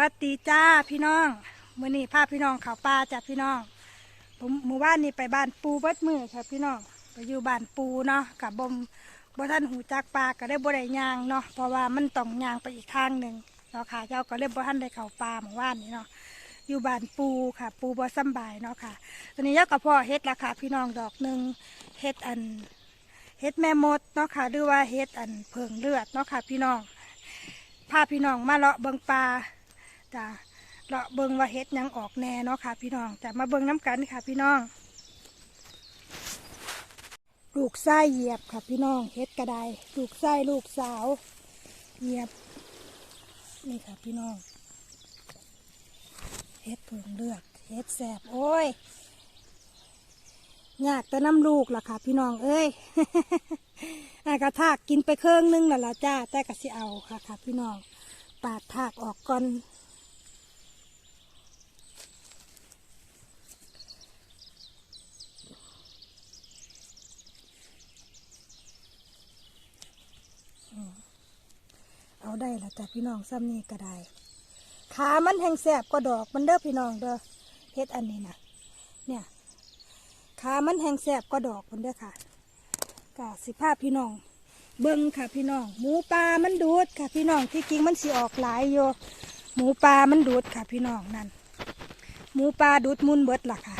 วัสดีจ้าพี่น้องมื่อนี้พาพี่น้องเขาป่าจ้าพี่น้องผมหมู่บ้านนี้ไปบ้านปูเบิดมือค่ะพี่น้องไปอยู่บ้านปูเนาะกับบมบ่ท่านหูจักปลาก็ได้บ่ได้ยางเนาะเพราะว่ามันต้องยางไปอีกทางหนึ่งเนาะค่ะเจ้าก็เลยบ่ท่านได้เขาป่าหมู่บ้านนี้เนาะอยู่บ้านปูค่ะ ปูบ่สำบายเนาะค่ะ ตอนนี้ยากับพ่อเฮ็ดราคาพี่น้องดอกหนึ่งเฮ็ดอันเฮ็ดแม่มดเนาะค่ะหรือว่าเฮ็ดอันเพิงเลือดเนาะค่ะ พี่น้องพาพี่น้องมาเลาะเบิงปลา จ้ะเลาะเบิงว่าเฮ็ดยังออกแน่เนาะค่ะ พี่น้องจะมาเบิงน้ำกันค่ะ พี่น้อง ลูกไส้เหยียบค่ะ พี่น้องเฮ็ดกระไดลูกไส้ลูกสาว เหยียบ นี่ค่ะ พี่น้องเฮ็ดเพิงเลือดเฮ็ดแสบโอ้ยยากแต่น้ำลูกล่ะค่ะ พี่น้องเอ้ยอากระทากกินไปเครื่องนึงน่ะละจ้า แต่ก็สิเอาค่ะค่ะ พี่น้องปาดทากออกก่อน เอาได้ละจ้ะพี่น้องซ้ำนี่ก็ได้ขามันแห้งแสบก็ดอกมันเด้อพี่น้องเด้อเฮ็ดอันนี้นะเนี่ยขามันแห้งแสบก็ดอกมันเด้อค่ะกะสิภาพพี่น้อง เบิ้งค่ะพี่น้อง หมูปลามันดูดค่ะพี่น้องที่จริงมันสิออกหลายอยู่หมูปลามันดูดค่ะพี่น้องนั่นหมูปลาดูดมุนเบิดล่ะค่ะ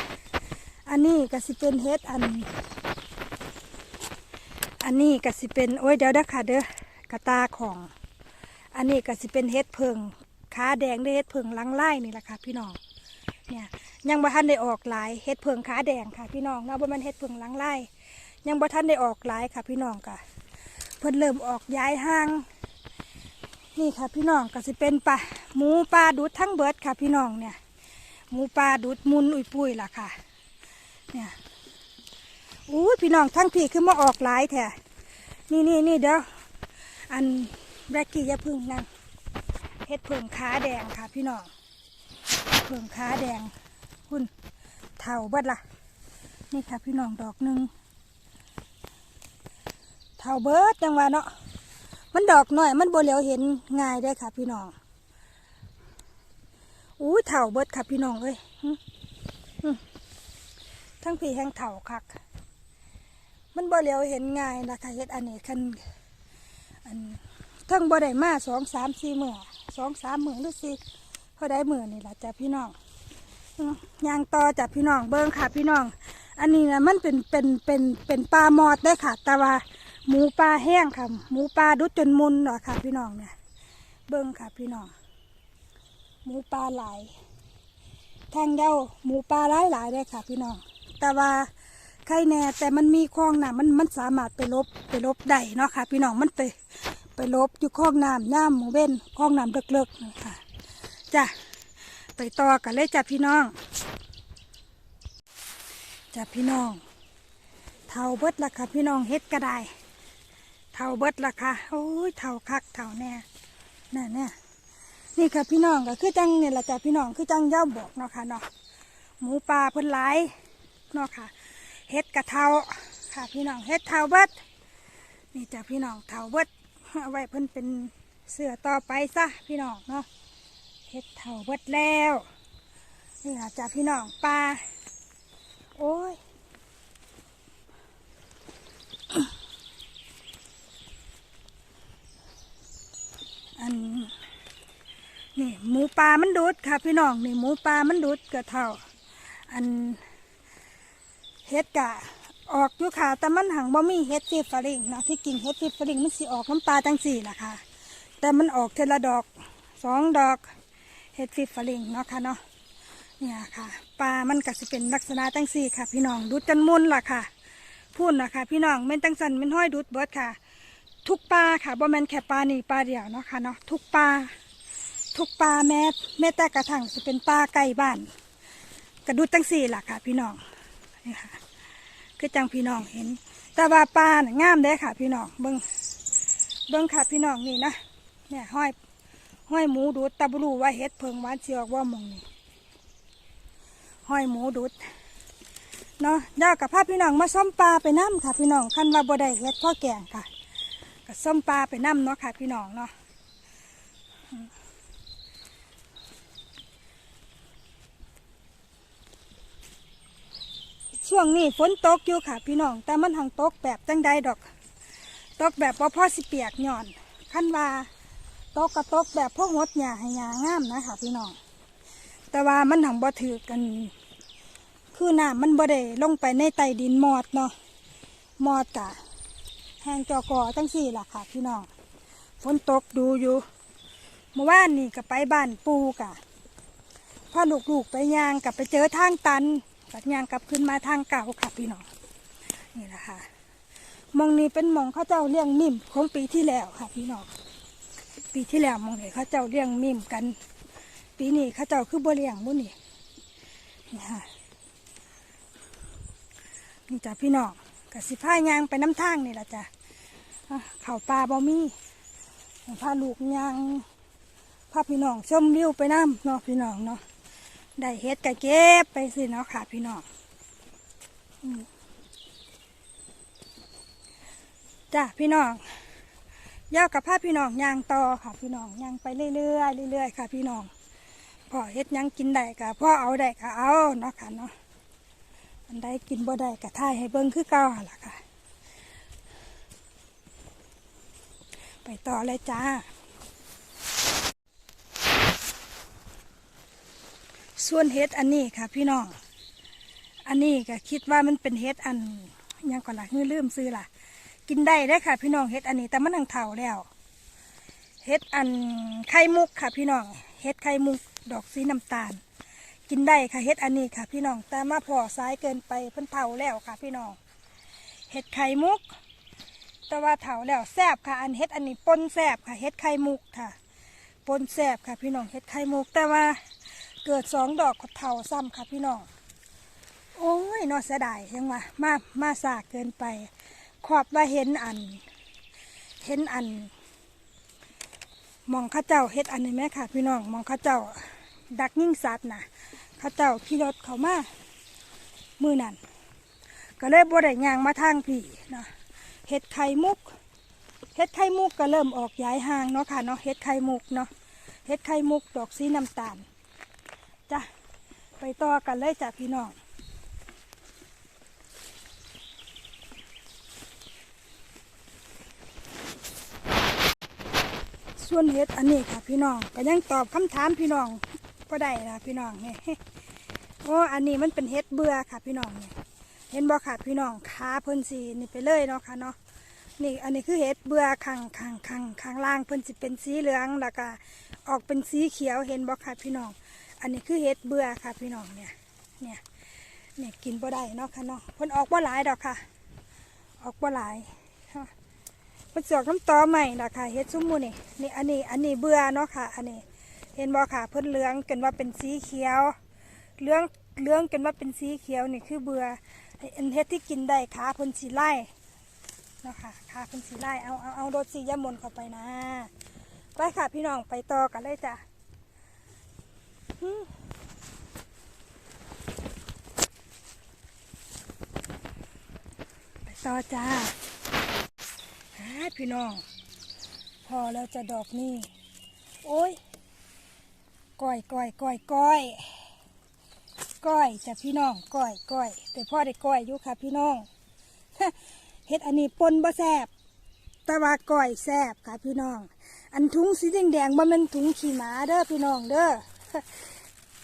อันนี้ก็สิเป็นเฮ็ดอัน อันนี้ก็สิเป็นโอ้ยเดี๋ยวเด้อค่ะเด้อ กระตาของ อันนี้ก็สิเป็นเฮ็ดเพิงขาแดงได้เฮ็ดเพิงลังไล่นี่แหละค่ะพี่น้องเนี่ยยังบ่ทันได้ออกหลายเฮ็ดเพิงขาแดงค่ะพี่น้องเนาะบ่ม่นเฮ็ดเพิงลังไล่ยังบ่ทันได้ออกหลายค่ะพี่น้องค่ะเพิ่นเริ่มออกย้ายห้าง นี่ค่ะพี่น้องก็สิเป็นปลาหมูปลาดูดทั้งเบิดค่ะพี่น้องเนี่ยหมูปลาดูดมุนอุยปุยล่ะค่ะเนี่ยอู้พี่น้องทั้งพี่คือมาออกหลายแท้นี่นี่นี่เดี๋ยว อันแบล็กกี้ยาพึ่งนั่งเฮ็ดเพิ่งขาแดงค่ะพี่น้องเพิ่งขาแดงหุ่นเท่าเบิดล่ะนี่ค่ะพี่น้องดอกหนึ่งเท่าเบิดจังหวะเนาะมันดอกหน่อยมันโบเหลียวเห็นง่ายได้ค่ะ พี่น้องอู้เท่าเบิดค่ะพี่น้องเอ้ยทั้งพี่แห้งเท่าคัก มันโบเหลียวเห็นง่ายนะคะเฮ็ดอันนี้คัน อันทั้งบ่ได้มาสองสามสี่มือสองสามมือหรือสี่เพอได้มือนี่แหละจ้ะพี่น้องยางต่อจ้ะพี่น้องเบิ้งค่ะพี่น้อง อันนี้นะมันเป็นเป็นเป็นเป็นปลามอดได้ค่ะ แต่ว่าหมูปลาแห้งค่ะ หมูปลาดุดจนมุนเนาะค่ะ พี่น้องเนี่ยเบิ้งค่ะพี่น้อง หมูปลาหลายทางเย้าหมูปลาหลายหลายได้ค่ะ พี่น้อง แต่ว่า ใครแน่แต่มันมีคลองน้ำมันมันสามารถไปลบไปลบได้เนาะค่ะ พี่น้องมันไปไปลบอยู่คลองน้ำย่ามหมูเบ้นคลองน้ำเลิกๆนะคะจ้ะไปต่อกันเลยจ้ะพี่น้องจ้ะพี่น้องเท่าเบิดละค่ะพี่น้องเฮ็ดก็ได้เท่าเบิดละค่ะโอ้ยเท่าคักเท่าแน่น่ะเนี่ยนี่ค่ะพี่น้องก็คือจังเนี่ยละจ้ะพี่น้องคือจังย่าบอกเนาะค่ะเนาะหมูปลาเพิ่นหลายเนาะค่ะ เฮ็ดกะเทาค่ะพี่น้องเฮ็ดเทาเบิดนี่จ้ะพี่น้องเทาเบิดเอาไว้เพิ่นเป็นเสื้อต่อไปซะพี่น้องเนาะเฮ็ดเทาเบิดแล้วนี่ล่ะจ้ะพี่น้องปลาโอ้ยอันนี่หมูปลามันดูดค่ะพี่น้องนี่หมูปลามันดูดกระเทาอัน เฮ็ดกะออกอยู่ค่ะ แต่มันหังบ่มีเฮ็ดฟีฟริงนะที่กินเฮ็ดฟีฟริงมันสิออกน้ำปลาจังสี่ล่ะคะแต่มันออกเทละดอกสองดอกเฮ็ดฟีฟริงเนาะค่ะเนาะเนี่ยค่ะปลามันก็สิเป็นลักษณะตั้งสี่ค่ะ พี่น้องดูดจนมุนล่ะค่ะพูดนะคะพี่น้องเม่นตั้งสันเม่นห้อยดูดเบิร์ดค่ะ ทุกปลาค่ะบ่แมนแค่ปลานี่ปลาเดียวเนาะค่ะเนาะทุกปลาทุกปลาแม้แม้แต่กระทั่งจะเป็นปลาไก่บ้าน กระดูดตั้งสี่ล่ะค่ะ พี่น้อง นี่ค่ะ คือจังพี่น้องเห็น แต่ว่าปลาน่ะงามเด้ค่ะ พี่น้องเบิ้งเบิ้งค่ะพี่น้องนี่นะเนี่ยห้อยห้อยหมูดูดตะบรูว่าเฮ็ดเพิงหวานเชียวว่ามองนี่ห้อยหมูดุดเนาะยากับพาพี่น้องมาส้มปลาไปน้ำค่ะ พี่น้องคันว่าบ่ได้เฮ็ดพ่อแกงค่ะกับส้มปลาไปน้ำเนาะค่ะ พี่น้องเนาะ วงนี้ฝนตกอยู่ค่ะ พี่น้อง แต่มันทางตกแบบจังใดดอก ตกแบบบ่พอสิเปียกหย่อนขั้นว่าตกกระตกแบบพวกงดหญ้าให้หญ้างามนะคะพี่น้อง แต่ว่ามันทางบ่ถือกัน คือน้ำมันบ่ได้ลงไปในใต้ดินมอดเนาะมอดกะแห้งจอกอตั้งสี่ล่ะค่ะ พี่น้องฝนตกดูอยู่เมื่อวานนี่ก็ไปบ้านปูกะพาลูกๆไปยางกับไปเจอทางตัน กัดยางกลับขึ้นมาทางเก่าค่ะพี่น้องนี่แหละค่ะมองนี้เป็นมองข้าเจ้าเลี้ยงมิ่มของปีที่แล้วค่ะพี่น้องปีที่แล้วมองนี้ข้าเจ้าเลี้ยงมิ่มกัน ปีนี้ข้าเจ้าคือบ่เลี้ยงบุนี่นี่ค่ะนี่จ้ะพี่น้องกับสิพายางไปน้ำทางนี่แหละจ้ะเข่าปลาบ่มีพาลูกยางพาพี่น้องชมวิวไปน้ำเนาะพี่น้องเนาะ ได้เฮ็ดกะเก็บไปสิเนาะค่ะพี่น้องจ้ะพี่น้องย่ากับพาพี่น้องยางต่อค่ะพี่น้องยางไปเรื่อยๆเรื่อยๆค่ะ พี่น้องพ่อเฮ็ดยังกินได้กะพ่อเอาได้ก็เอาเนาะค่ะเนาะอันใดกินบ่ได้กะท่ายให้เบิ่งคือเก่าหั่นล่ะค่ะ ไปต่อเลยจ้า ส่วนเฮ็ดอันนี้ค่ะ พี่น้อง อันนี้ก็คิดว่ามันเป็นเฮ็ดอันยังก่อนล่ะคือลืมซื้อล่ะ กินได้ได้ค่ะ พี่น้องเฮ็ดอันนี้แต่มันทังเฒ่าแล้ว เฮ็ดอันไข่มุกค่ะ พี่น้อง เฮ็ดไข่มุกดอกสีน้ำตาล กินได้ค่ะเฮ็ดอันนี้ค่ะ พี่น้อง แต่มาพอซ้ายเกินไปเพิ่นเฒ่าแล้วค่ะ พี่น้อง เฮ็ดไข่มุก แต่ว่าเฒ่าแล้วแซบค่ะ อันเฮ็ดอันนี้ปนแซบค่ะ เฮ็ดไข่มุกค่ะ ปนแซบค่ะ พี่น้อง เฮ็ดไข่มุกแต่ว่า เกิดสองดอกก็เฒ่าซ้ำค่ะพี่น้อง โอ้ยน่าเสียดายยังว่ามา มาสากเกินไป ขอบว่าเห็นอัน เห็นอัน มองข้าเจ้าเฮ็ดอันนี้ไหมค่ะ พี่น้อง มองข้าเจ้า ดักยิ่งสัตว์นะเขาเจ้าขี่รถเขามา มือนั่น ก็เลยบ่ได้ยางมาทางพี่นะเห็ดไข่มุก เห็ดไข่มุกก็เริ่มออกย้ายห่างเนาะค่ะเนาะ เห็ดไข่มุกเนาะ เห็ดไข่มุกดอกสีน้ำตาล ไปต่อกันเลยจ้ะพี่น้องส่วนเห็ดอันนี้ค่ะพี่น้องก็ยังตอบคำถามพี่น้องก็ได้ละพี่น้องเนี่ยโอ้อันนี้มันเป็นเห็ดเบื่อค่ะพี่น้องเนี่ยเห็นบ่ค่ะพี่น้องขาเพิ่นสีนี่ไปเลยเนาะค่ะเนาะนี่อันนี้คือเห็ดเบื่อข้างข้างข้างข้างล่างเพิ่นสิเป็นสีเหลืองแล้วก็ออกเป็นสีเขียวเห็นบ่ค่ะพี่น้อง อันนี้คือเห็ดเบื่อค่ะพี่น้องเนี่ย เนี่ย เนี่ยกินบ่ได้เนาะค่ะเนาะเพิ่นออกบ่หลายดอกค่ะ ออกบ่หลายเพิ่นสออกน้ำตอใหม่ดอกค่ะเห็ดซุ้มมูนี่นี่อันนี้ อันนี้เบื่อเนาะค่ะ อันนี้ เห็นบ่ค่ะเพิ่นเหลืองกันว่าเป็นสีเขียว เหลือง เหลืองกันว่าเป็นสีเขียวนี่คือเบื่ออันเฮ็ดที่กินได้ขาเพิ่นสีไล่เนาะค่ะขาเพิ่นสีไล่เอาเอาเอารถสียามนเข้าไปนะ ไปค่ะพี่น้องไปต่อกันเลยจ้ะ ไปต่อจ้าหาพี่น้อง พอแล้วจะดอกนี่ โอ้ยก้อยก้อยก้อยก้อยก้อยจ้ะพี่น้องก้อยก้อยแต่พ่อได้ก้อยอยู่ค่ะพี่น้องเฮ็ดอันนี้ปนบ่แซบต่ว่าก้อยแซบค่ะพี่น้อง อันถุงสีแดงแดงๆบ่แมันถุงขี่ม้าเด้อพี่น้องเด้อ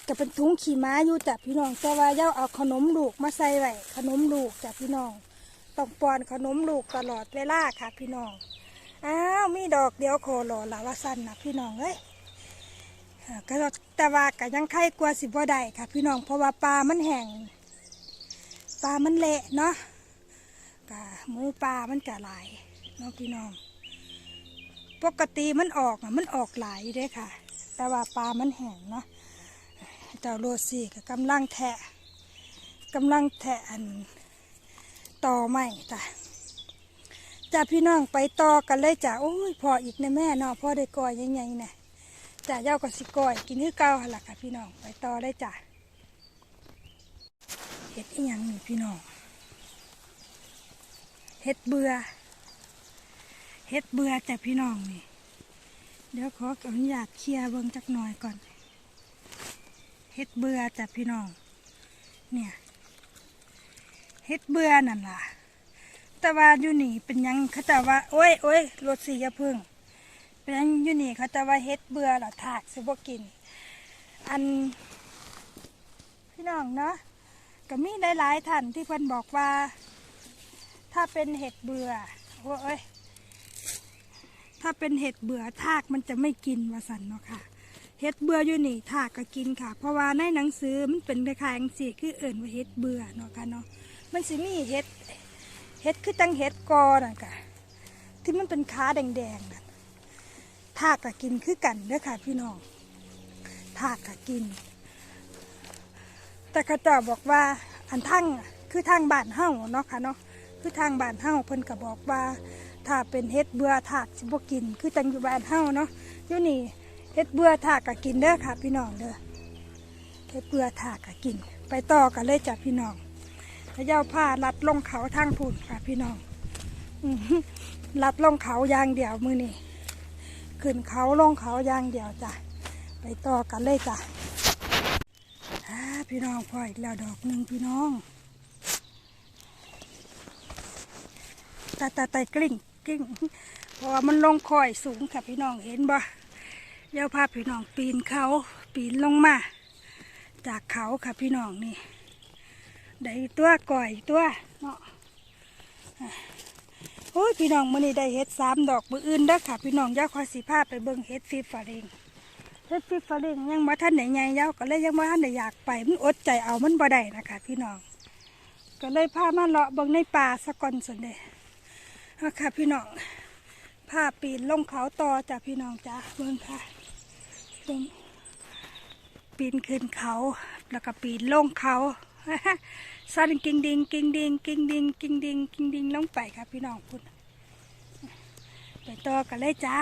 ก็เป็นถุงขี่ม้าอยู่จ้ะพี่น้องแต่ว่าเย้าเอาขนมลูกมาใส่ไว้ขนมลูกจ้ะพี่น้องต้องป้อนขนมลูกตลอดเวลาค่ะ พี่น้องอ้าวมีดอกเดียวโคโลละว่าสั้นนะพี่น้องเอ้ยก็แต่ว่าก็ยังไข่กลัวสิบ่ได้ค่ะ พี่น้องเพราะว่าปลามันแห้งปลามันเละเนาะกะหมูปลามันกะหลายเนาะพี่น้อง ปกติมันออกมันออกหลายอยู่เด้ค่ะ แต่ว่าปลามันแห้งเนาะเจ้าโรซี่ก็กำลังแทะกำลังแทะอันต่อไม้จ้ะจ้ะพี่น้องไปต่อกันเลยจ้ะโอ้ยพออีกนะแม่เนาะพอได้ก่อยใหญ่ๆนี่ยจ่าเย้าก็สิก้อยกินคือเก่าหล่ะค่ะพี่น้องไปต่อได้จ้ะเฮ็ดอีหยังนี่พี่น้องเฮ็ดเบื่อเฮ็ดเบื่อจ้ะพี่น้องนี่ เดี๋ยวขออนุญาตเคลียร์เบิ่งจักหน่อยก่อน เฮ็ดเบื่อจ้ะพี่น้อง เนี่ย เฮ็ดเบื่อนั่นล่ะ แต่ว่าอยู่นี่เป็นยังเขาจะว่า โอ้ยโอ้ยรถสียาพึ่ง เป็นยังอยู่นี่เขาจะว่าเฮ็ดเบื่อล่ะถากสิบกิน อัน พี่น้องเนาะก็มีหลายๆท่านที่เพิ่นบอกว่า ถ้าเป็นเห็ดเบื่อโอ้ย ถ้าเป็นเห็ดเบื่อทากมันจะไม่กินวาสันเนาะค่ะเห็ดเบื่ออยู่นี่ทากก็กินค่ะ เพราะว่าในหนังสือมันเป็นคล้ายๆสีคือเอิ่นว่าเห็ดเบื่อเนาะค่ะเนาะมันสิมีเห็ดเห็ดคือจังเห็ดกอน่ะค่ะที่มันเป็นขาแดงๆนั่นทากก็กินคือกันเด้อค่ะ พี่น้องทากก็กิน แต่เขาเจ้าบอกว่าอันทั้งคือทางบ้านเฮาเนาะค่ะเนาะคือทางบ้านเฮาเพิ่นก็บอกว่า ถ้าเป็นเฮ็ดเบื่อถากสิบ่กิน คือจังอยู่บ้านเฮาเนาะอยู่นี่เฮ็ดเบื่อถากก็กินเด้อค่ะ พี่น้องเด้อเฮ็ดเบื่อถากก็กิน ไปต่อกันเลยจ้ะพี่น้องพระเจ้าผ้าลัดลงเขาทางพุ่นค่ะ พี่น้องลัดลงเขาอย่างเดียวมือนี่ขึ้นเขาลงเขาอย่างเดียวจ้ะไปต่อกันเลยจ้ะพี่น้องพออีกแล้วดอกหนึ่งพี่น้องตาตาไตกลิ้ง กิ้งเพราะว่ามันลงคอยสูงค่ะพี่น้องเห็นบ่เย้าพาพี่น้องปีนเขาปีนลงมา จากเขาค่ะพี่น้องนี่ได้ตัวก่อยตัวเนาะโอ้ยพี่น้องมื้อนี้ได้เห็ดสามดอกมืออื่นเด้อค่ะ พี่น้องย่าคอยสีภาไปเบิ่งเห็ดฟีฟาเองเห็ดฟีฟาเองยังบ่ทันไหนใหญ่าก็เลยยังบ่ทันได้อยากไปมันอดใจเอามันบ่ได้นะคะ พี่น้อง ก็เลยพามาเลาะเบิ่งในป่าสะก่อนส่วนเด้ อค่ะพี่น้องภาปีนลงเขาต่อจ้ะพี่น้องจ้ะเบิ่งค่ะเบิ่งปีนขึ้นเขา แล้วก็ปีนลงเขาสั่นกิ่งดิงกิ่งดิงกิ่งดิงกิ่งดิงกิ่งดิงลงไปค่ะพี่น้องคุณไปต่อกันเลยจ้า